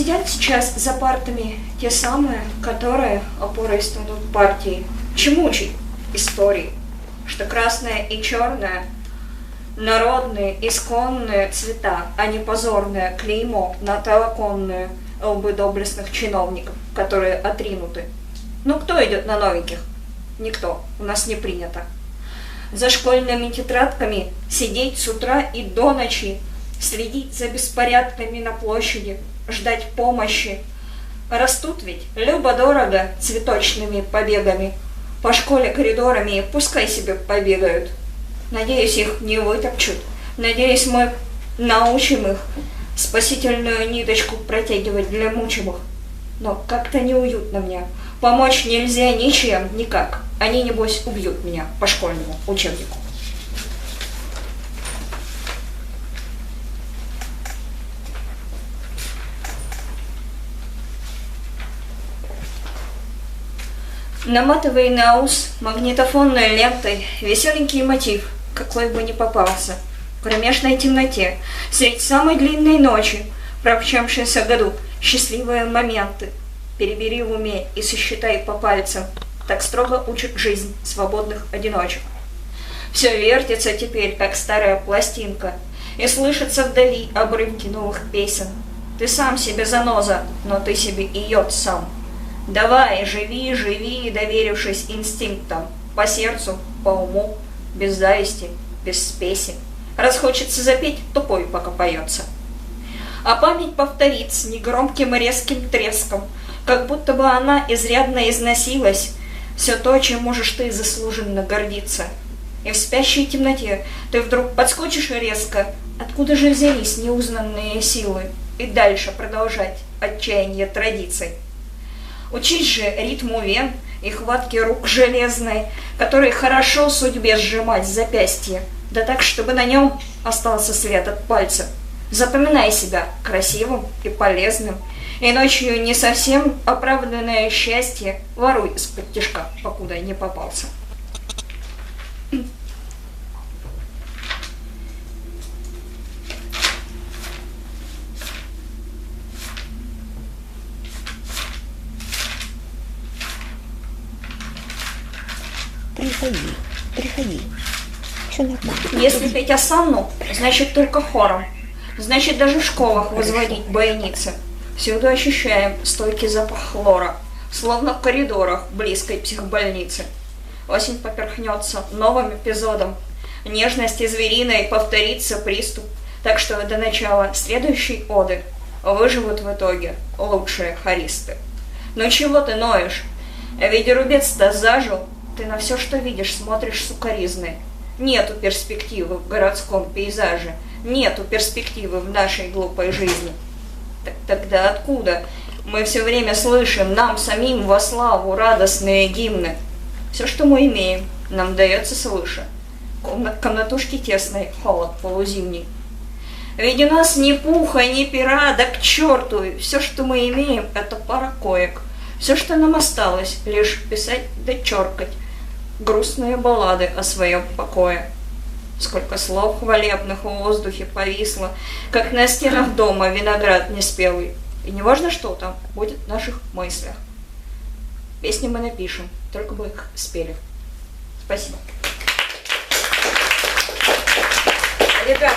Сидят сейчас за партами те самые, которые опорой станут партии. Чему учить? Истории. Что красное и черное – народные, исконные цвета, а не позорное клеймо на толоконные лбы доблестных чиновников, которые отринуты. Ну кто идет на новеньких? Никто. У нас не принято. За школьными тетрадками сидеть с утра и до ночи, следить за беспорядками на площади, ждать помощи. Растут ведь любо-дорого цветочными побегами. По школе коридорами пускай себе побегают. Надеюсь, их не вытопчут. Надеюсь, мы научим их спасительную ниточку протягивать для мучимых. Но как-то неуютно мне. Помочь нельзя ничем, никак. Они, небось, убьют меня по школьному учебнику. Наматывай на ус магнитофонной лентой веселенький мотив, какой бы ни попался. В кромешной темноте, средь самой длинной ночи, промчавшейся году, счастливые моменты. Перебери в уме и сосчитай по пальцам. Так строго учит жизнь свободных одиночек. Все вертится теперь, как старая пластинка, и слышится вдали обрывки новых песен. Ты сам себе заноза, но ты себе и йод сам. Давай, живи, живи, доверившись инстинктам, по сердцу, по уму, без зависти, без спеси. Раз хочется запеть, то пой, пока поется. А память повторит с негромким и резким треском, как будто бы она изрядно износилась, все то, чем можешь ты заслуженно гордиться. И в спящей темноте ты вдруг подскочишь резко, откуда же взялись неузнанные силы, и дальше продолжать отчаяние традиций. Учить же ритму вен и хватки рук железной, которые хорошо судьбе сжимать запястье, да так, чтобы на нем остался след от пальца. Запоминай себя красивым и полезным, и ночью не совсем оправданное счастье воруй из-под тяжка, покуда не попался. Приходи, приходи. Все нормально. Если петь осанну, значит только хором. Значит даже в школах возводить бойницы. Всюду ощущаем стойкий запах хлора, словно в коридорах близкой психбольницы. Осень поперхнется новым эпизодом. Нежности звериной повторится приступ, так что до начала следующей оды выживут в итоге лучшие хористы. Ну чего ты ноешь? Ведь рубец-то зажил, ты на все, что видишь, смотришь сукоризной. Нету перспективы в городском пейзаже, нету перспективы в нашей глупой жизни. Так тогда откуда? Мы все время слышим нам самим во славу радостные гимны. Все, что мы имеем, нам дается свыше. Комнат, комнатушки тесной, холод полузимний. Ведь у нас ни пуха, ни пера, да к черту, все, что мы имеем, это пара коек. Все, что нам осталось, лишь писать да черкать грустные баллады о своем покое. Сколько слов хвалебных в воздухе повисло, как на стенах дома виноград неспелый. И неважно, что там будет в наших мыслях. Песни мы напишем, только бы их спели. Спасибо. Ребят,